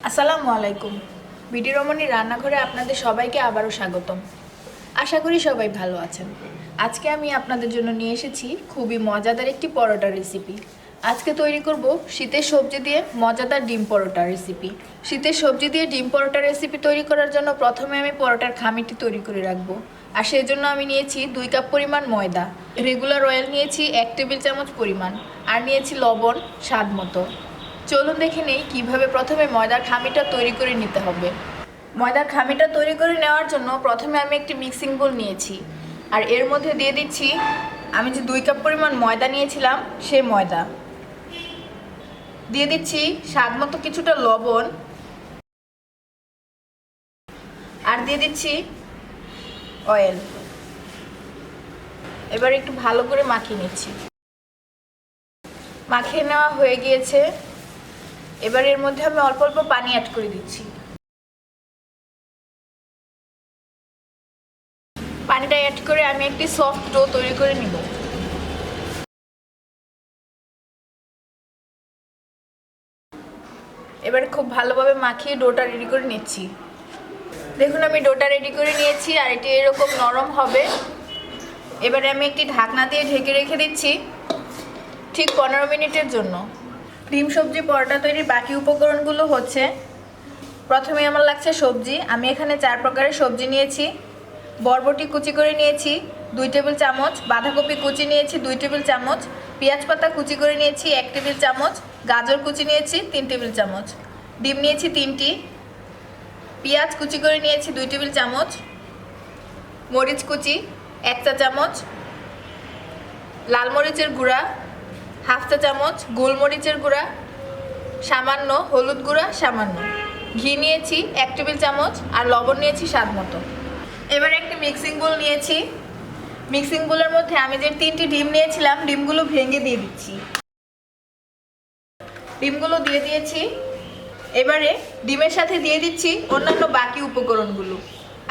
আসসালামু আলাইকুম। বিডি রমণীর রান্নাঘরে আপনাদের সবাইকে আবারও স্বাগতম। আশা করি সবাই ভালো আছেন। আজকে আমি আপনাদের জন্য নিয়ে এসেছি খুবই মজাদার একটি পরোটা রেসিপি আজকে তৈরি করব শীতের সবজি দিয়ে মজাদার ডিম পরোটা রেসিপি শীতের সবজি দিয়ে ডিম পরোটা রেসিপি তৈরি করার জন্য প্রথমে আমি পরোটার খামিটি তৈরি করে রাখব। আর সেই জন্য আমি নিয়েছি দুই কাপ পরিমাণ ময়দা। রেগুলার অয়েল নিয়েছি এক টেবিল চামচ পরিমাণ। আর নিয়েছি লবণ স্বাদ মতো। চলুন দেখে নেই কীভাবে প্রথমে ময়দার খামিটা তৈরি করে নিতে হবে। ময়দার খামিটা তৈরি করে নেওয়ার জন্য প্রথমে আমি একটি মিক্সিং বোল নিয়েছি। আর এর মধ্যে দিয়ে দিচ্ছি, আমি যে দুই কাপ পরিমাণ ময়দা নিয়েছিলাম, সেই ময়দা। দিয়ে দিচ্ছি স্বাদ মতো কিছুটা লবণ। আর দিয়ে দিচ্ছি অয়েল এবার একটু ভালো করে মাখিয়ে নিচ্ছি। মাখিয়ে নেওয়া হয়ে গিয়েছে। এবার এর মধ্যে আমি অল্প অল্প পানি অ্যাড করে দিচ্ছি। পানিটা অ্যাড করে আমি একটি সফট ডো তৈরি করে নিব। এবার খুব ভালোভাবে মাখিয়ে ডোটা রেডি করে নিচ্ছি। দেখুন, আমি ডোটা রেডি করে নিয়েছি আর এটি এরকম নরম হবে। এবারে আমি একটি ঢাকনা দিয়ে ঢেকে রেখে দিচ্ছি ঠিক পনেরো মিনিটের জন্য। ডিম, সবজি, পরোটা তৈরির বাকি উপকরণগুলো হচ্ছে, প্রথমে আমার লাগছে সবজি। আমি এখানে চার প্রকারের সবজি নিয়েছি। বরবটি কুচি করে নিয়েছি, দুই টেবিল চামচ। বাঁধাকপি কুচি নিয়েছি, দুই টেবিল চামচ। পেঁয়াজ পাতা কুচি করে নিয়েছি, এক টেবিল চামচ। গাজর কুচি নিয়েছি, তিন টেবিল চামচ। ডিম নিয়েছি তিনটি। পেঁয়াজ কুচি করে নিয়েছি, দুই টেবিল চামচ। মরিচ কুচি, এক চা চামচ। লাল মরিচের গুঁড়া হাফ চা চামচ গোলমরিচের গুঁড়া, সামান্য হলুদ গুঁড়া, সামান্য। ঘি নিয়েছি এক টেবিল চামচ আর লবণ নিয়েছি স্বাদ মতো। এবার একটি মিক্সিং বোল নিয়েছি। মিক্সিং বোলের মধ্যে আমি যে তিনটি ডিম নিয়েছিলাম, ডিমগুলো ভেঙে দিয়ে দিচ্ছি। ডিমগুলো দিয়ে দিয়েছি। এবারে ডিমের সাথে দিয়ে দিচ্ছি অন্যান্য বাকি উপকরণগুলো।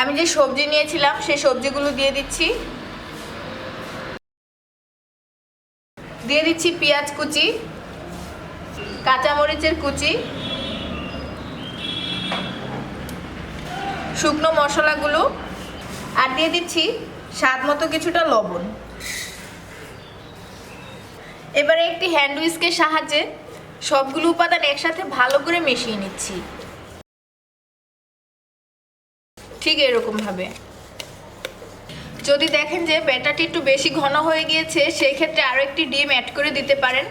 আমি যে সবজি নিয়েছিলাম, সেই সবজিগুলো দিয়ে দিচ্ছি। দিয়ে দিচ্ছি পেঁয়াজ কুচি, কাঁচামরিচের কুচি, শুকনো মশলাগুলো, আর দিয়ে দিচ্ছি স্বাদ মতো কিছুটা লবণ। এবারে একটি হ্যান্ড সাহায্যে সবগুলো উপাদান একসাথে ভালো করে মিশিয়ে নিচ্ছি। ঠিক এরকমভাবে যদি দেখেন যে ব্যাটারটি একটু বেশি ঘন হয়ে গিয়েছে সেই ক্ষেত্রে আরও একটি ডিম অ্যাড করে দিতে পারেন।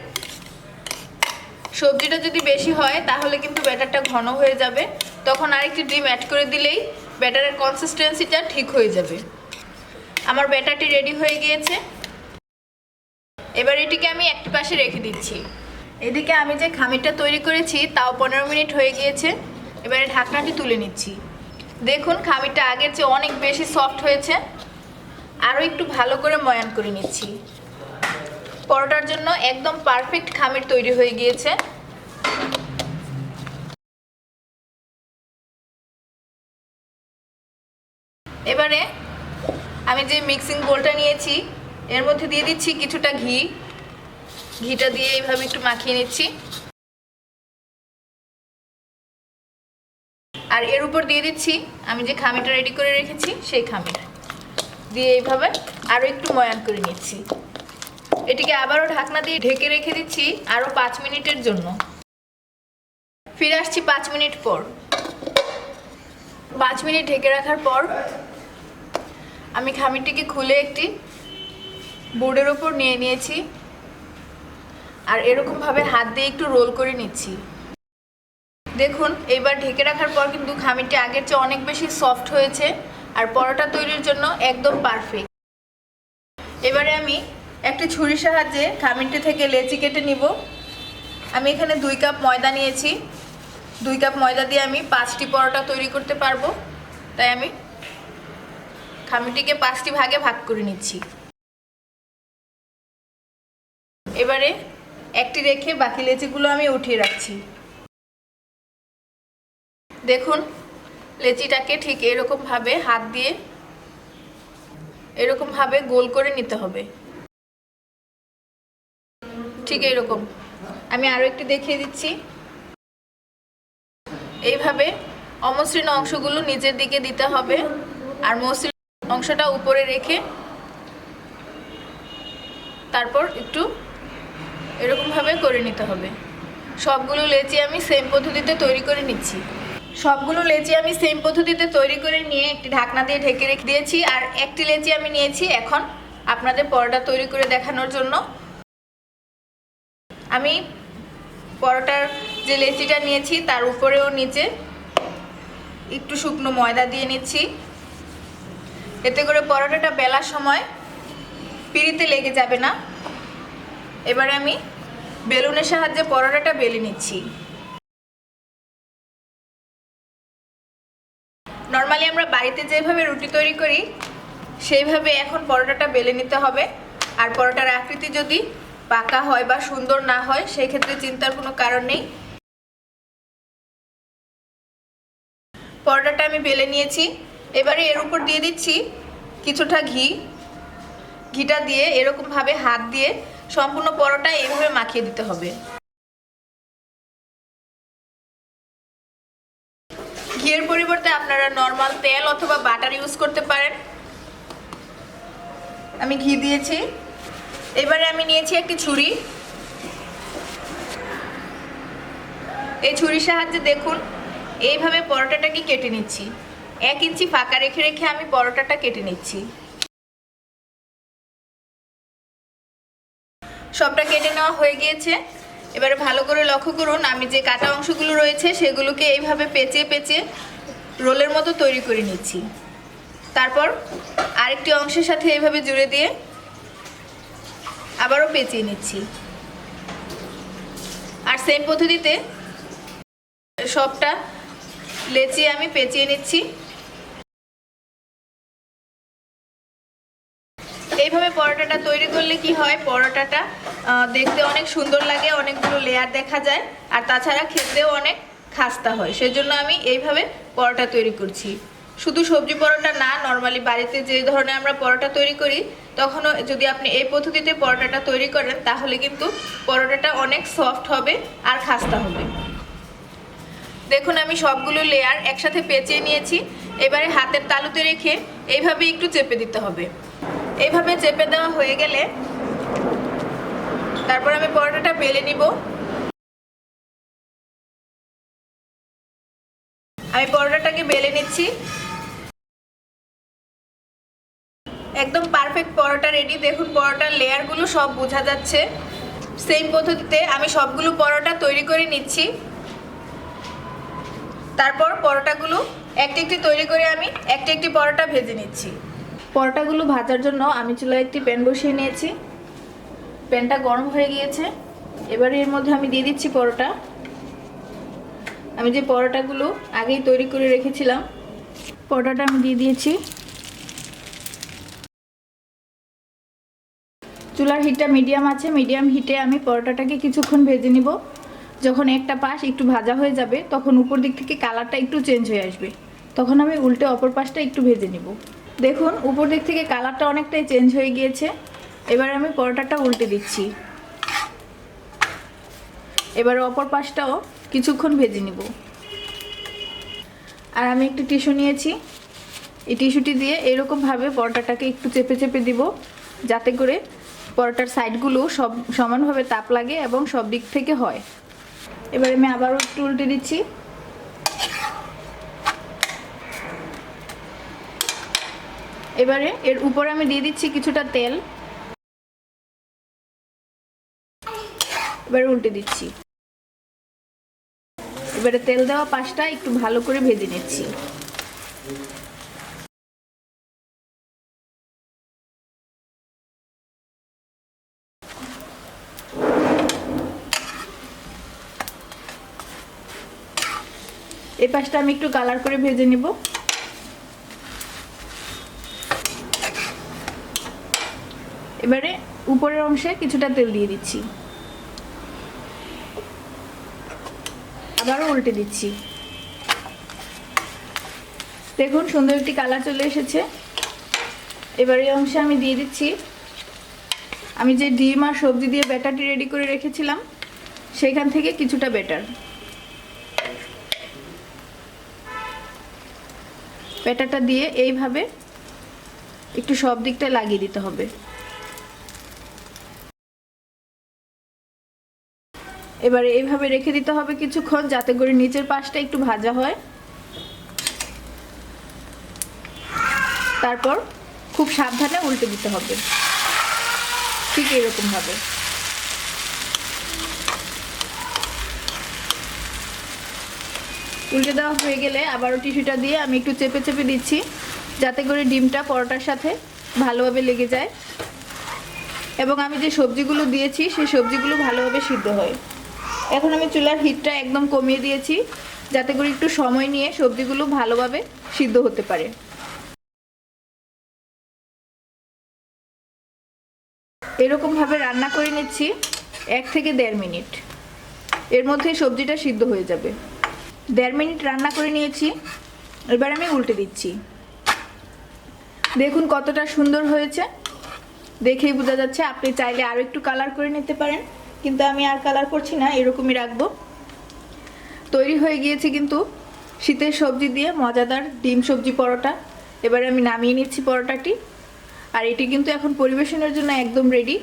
সবজিটা যদি বেশি হয়, তাহলে কিন্তু ব্যাটারটা ঘন হয়ে যাবে। তখন আরেকটি ডিম অ্যাড করে দিলেই ব্যাটারের কনসিস্টেন্সিটা ঠিক হয়ে যাবে। আমার ব্যাটারটি রেডি হয়ে গিয়েছে। এবার এটিকে আমি একটি পাশে রেখে দিচ্ছি। এদিকে আমি যে খামিরটা তৈরি করেছি, তাও পনেরো মিনিট হয়ে গিয়েছে। এবারে ঢাকনাটি তুলে নিচ্ছি। দেখুন, খামিরটা আগের চেয়ে অনেক বেশি সফট হয়েছে। আরও একটু ভালো করে ময়ান করে নিচ্ছি। পরোটার জন্য একদম পারফেক্ট খামির তৈরি হয়ে গিয়েছে। এবারে আমি যে মিক্সিং বোলটা নিয়েছি, এর মধ্যে দিয়ে দিচ্ছি কিছুটা ঘি। ঘিটা দিয়ে এইভাবে একটু মাখিয়ে নিচ্ছি। আর এর উপর দিয়ে দিচ্ছি, আমি যে খামিটা রেডি করে রেখেছি, সেই খামিটা দিয়ে এইভাবে আরও একটু ময়ান করে নিচ্ছি। এটিকে আবারও ঢাকনা দিয়ে ঢেকে রেখে দিচ্ছি আরও পাঁচ মিনিটের জন্য। ফিরে আসছি পাঁচ মিনিট পর। পাঁচ মিনিট ঢেকে রাখার পর আমি খামিরটিকে খুলে একটি বোর্ডের ওপর নিয়ে নিয়েছি আর এরকমভাবে হাত দিয়ে একটু রোল করে নিচ্ছি। দেখুন, এইবার ঢেকে রাখার পর কিন্তু খামিরটি আগের চেয়ে অনেক বেশি সফট হয়েছে। আর পরোটা তৈরির জন্য একদম পারফেক্ট এবারে আমি একটি ছুরির সাহায্যে খামিরটি থেকে লেচি কেটে নিব। আমি এখানে দুই কাপ ময়দা নিয়েছি। দুই কাপ ময়দা দিয়ে আমি পাঁচটি পরোটা তৈরি করতে পারব। তাই আমি খামিরটিকে পাঁচটি ভাগে ভাগ করে নিচ্ছি। এবারে একটি রেখে বাকি লেচিগুলো আমি উঠিয়ে রাখছি। দেখুন লেচিটাকে ঠিক এরকমভাবে হাত দিয়ে এরকমভাবে গোল করে নিতে হবে। ঠিক এরকম। আমি আরও একটু দেখিয়ে দিচ্ছি। এইভাবে অমসৃণ অংশগুলো নিচের দিকে দিতে হবে আর মসৃণ অংশটা উপরে রেখে তারপর একটু এরকমভাবে করে নিতে হবে। সবগুলো লেচি আমি সেম পদ্ধতিতে তৈরি করে নিচ্ছি। সবগুলো লেচি আমি সেম পদ্ধতিতে তৈরি করে নিয়ে একটি ঢাকনা দিয়ে ঢেকে রেখে দিয়েছি, আর একটি লেচি আমি নিয়েছি এখন আপনাদের পরোটা তৈরি করে দেখানোর জন্য। আমি পরোটার যে লেচিটা নিয়েছি, তার উপরেও নিচে একটু শুকনো ময়দা দিয়ে নিচ্ছি। এতে করে পরোটাটা বেলার সময় পিড়িতে লেগে যাবে না। এবারে আমি বেলুনের সাহায্যে পরোটাটা বেলে নিচ্ছি। নর্মালি আমরা বাড়িতে যেভাবে রুটি তৈরি করি, সেইভাবে এখন পরোটাটা বেলে নিতে হবে। আর পরোটার আকৃতি যদি পাকা হয় বা সুন্দর না হয় সেই ক্ষেত্রে চিন্তার কোনো কারণ নেই। পরোটাটা আমি বেলে নিয়েছি। এবারে এর উপর দিয়ে দিচ্ছি কিছুটা ঘি। ঘিটা দিয়ে এরকমভাবে হাত দিয়ে সম্পূর্ণ পরোটা এইভাবে মাখিয়ে দিতে হবে। ঘিয়ের পরিবর্তে আপনারা নর্মাল তেল অথবা বাটার ইউজ করতে পারেন। আমি ঘি দিয়েছি। এবারে আমি নিয়েছি একটি ছুরি। এই ছুরির সাহায্যে দেখুন, এইভাবে পরোটাটাকে কেটে নিচ্ছি। এক ইঞ্চি ফাঁকা রেখে রেখে আমি পরোটাটা কেটে নিচ্ছি। সবটা কেটে নেওয়া হয়ে গিয়েছে। এবারে ভালো করে লক্ষ্য করুন, আমি যে কাটা অংশগুলো রয়েছে সেগুলোকে এইভাবে পেঁচে পেঁচে রোলের মতো তৈরি করে নিচ্ছি। তারপর আরেকটি অংশের সাথে এইভাবে জুড়ে দিয়ে আবারও পেঁচিয়ে নিচ্ছি। আর সেম পদ্ধতিতে সবটা লেচিয়ে আমি পেঁচিয়ে নিচ্ছি। পরোটাটা তৈরি করলে কি হয়? পরোটাটা দেখতে অনেক সুন্দর লাগে, অনেকগুলো লেয়ার দেখা যায়। আর তাছাড়া খেতেও অনেক খাস্তা হয়। সেজন্য আমি এইভাবে পরোটা তৈরি করছি। শুধু সবজি পরোটা না নর্মালি বাড়িতে যে ধরনের আমরা পরোটা তৈরি করি, তখনও যদি আপনি এই পদ্ধতিতে পরোটাটা তৈরি করেন, তাহলে কিন্তু পরোটাটা অনেক সফট হবে আর খাস্তা হবে। দেখুন, আমি সবগুলো লেয়ার একসাথে পেঁচিয়ে নিয়েছি। এবারে হাতের তালুতে রেখে এইভাবে একটু চেপে দিতে হবে। এইভাবে চেপে দেওয়া হয়ে গেলে তারপর আমি পরোটাটা বেলে নিব। আমি পরোটাটাকে বেলে নিচ্ছি। একদম পারফেক্ট পরোটা রেডি। দেখুন, পরোটার লেয়ারগুলো সব বোঝা যাচ্ছে। সেম পদ্ধতিতে আমি সবগুলো পরোটা তৈরি করে নিচ্ছি। তারপর পরোটাগুলো একটি একটি তৈরি করে আমি একটি একটি পরোটা ভেজে নিচ্ছি। পরোটাগুলো ভাজার জন্য আমি চুলায় একটি প্যান বসিয়ে নিয়েছি। প্যানটা গরম হয়ে গিয়েছে। এবারে এর মধ্যে আমি দিয়ে দিচ্ছি পরোটা। আমি যে পরোটাগুলো আগেই তৈরি করে রেখেছিলাম, পরোটাটা আমি দিয়ে দিয়েছি। চুলার হিটটা মিডিয়াম আছে। মিডিয়াম হিটে আমি পরোটাটাকে কিছুক্ষণ ভেজে নিব। যখন একটা পাশ একটু ভাজা হয়ে যাবে, তখন উপর দিক থেকে কালারটা একটু চেঞ্জ হয়ে আসবে। তখন আমি উল্টে অপর পাশটা একটু ভেজে নিব। দেখুন, উপর দিক থেকে কালারটা অনেকটাই চেঞ্জ হয়ে গিয়েছে। এবার আমি পরোটাটা উল্টে দিচ্ছি। এবার অপর পাশটাও কিছুক্ষণ ভেজে নিব। আর আমি একটি টিস্যু নিয়েছি। এই টিস্যুটি দিয়ে এরকমভাবে পরোটাটাকে একটু চেপে চেপে দিব, যাতে করে পরোটার সাইডগুলো সব সমানভাবে তাপ লাগে এবং সব দিক থেকে হয়। এবার আমি আবারও একটু উল্টে দিচ্ছি। এবারে এর উপরে আমি দিয়ে দিচ্ছি কিছুটা তেল। এবারে উল্টে দিচ্ছি। এবারে তেল দেওয়া পাশটা একটু ভালো করে ভেজে নিচ্ছি। এই পাশটা আমি একটু কালার করে ভেজে নিব। এবারে উপরের অংশে কিছুটা তেল দিয়ে দিচ্ছি। আবারও উল্টে দিচ্ছি। দেখুন, সুন্দর একটি কালার চলে এসেছে। এবার এই অংশে আমি দিয়ে দিচ্ছি। আমি যে ডিম আর সবজি দিয়ে ব্যাটারটি রেডি করে রেখেছিলাম, সেখান থেকে কিছুটা ব্যাটার। ব্যাটারটা দিয়ে এইভাবে একটু সব দিকটা লাগিয়ে দিতে হবে। এবারে এইভাবে রেখে দিতে হবে কিছুক্ষণ যাতে করে নিচের পাশটা একটু ভাজা হয়। তারপর খুব সাবধানে উল্টে দিতে হবে। ঠিক এরকম ভাবে উল্টে দেওয়া হয়ে গেলে আবারও টিস্যুটা দিয়ে আমি একটু চেপে চেপে দিচ্ছি, যাতে করে ডিমটা পরোটার সাথে ভালোভাবে লেগে যায়। এবং আমি যে সবজিগুলো দিয়েছি, সেই সবজিগুলো ভালোভাবে সিদ্ধ হয়। এখন আমি চুলার হিটটা একদম কমিয়ে দিয়েছি, যাতে করে একটু সময় নিয়ে সবজিগুলো ভালোভাবে সিদ্ধ হতে পারে। এরকমভাবে রান্না করে নিচ্ছি এক থেকে দেড় মিনিট। এর মধ্যে সবজিটা সিদ্ধ হয়ে যাবে। দেড় মিনিট রান্না করে নিয়েছি, এবার আমি উল্টে দিচ্ছি। দেখুন কতটা সুন্দর হয়েছে। দেখেই বোঝা যাচ্ছে, আপনি চাইলে আরও একটু কালার করে নিতে পারেন। কিন্তু আমি আর কালার করছি না, এরকমই রাখব। তৈরি হয়ে গিয়েছে কিন্তু শীতের সবজি দিয়ে মজাদার ডিম সবজি পরোটা। এবারে আমি নামিয়ে নিচ্ছি পরোটাটি। আর এটি কিন্তু এখন পরিবেশনের জন্য একদম রেডি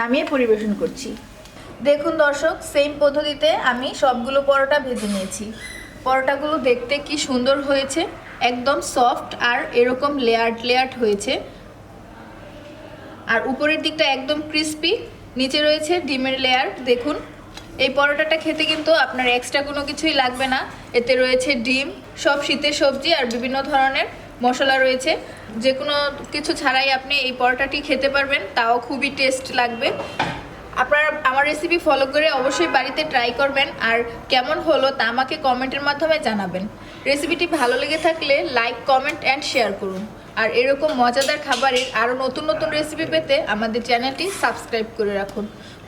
নামিয়ে পরিবেশন করছি। দেখুন দর্শক সেম পদ্ধতিতে আমি সবগুলো পরোটা ভেজে নিয়েছি। পরোটাগুলো দেখতে কি সুন্দর হয়েছে, একদম সফট আর এরকম লেয়ার্ড লেয়ার্ড হয়েছে। আর উপরের দিকটা একদম ক্রিস্পি নিচে রয়েছে ডিমের লেয়ার দেখুন। এই পরোটাটা খেতে কিন্তু আপনার এক্সট্রা কোনো কিছুই লাগবে না। এতে রয়েছে ডিম, সব শীতের সবজি আর বিভিন্ন ধরনের মশলা রয়েছে। যে কোনো কিছু ছাড়াই আপনি এই পরোটাটি খেতে পারবেন, তাও খুবই টেস্ট লাগবে। আপনারা আমার রেসিপি ফলো করে অবশ্যই বাড়িতে ট্রাই করবেন আর কেমন হলো তা আমাকে কমেন্টের মাধ্যমে জানাবেন। রেসিপিটি ভালো লেগে থাকলে লাইক কমেন্ট অ্যান্ড শেয়ার করুন। আর এরকম মজাদার খাবারের আরও নতুন নতুন রেসিপি পেতে আমাদের চ্যানেলটি সাবস্ক্রাইব করে রাখুন।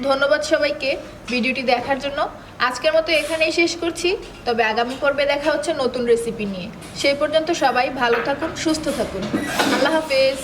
ধন্যবাদ সবাইকে ভিডিওটি দেখার জন্য। আজকের মতো এখানেই শেষ করছি। তবে আগামী পর্বে দেখা হচ্ছে নতুন রেসিপি নিয়ে। সেই পর্যন্ত সবাই ভালো থাকুন, সুস্থ থাকুন। আল্লাহ হাফেজ।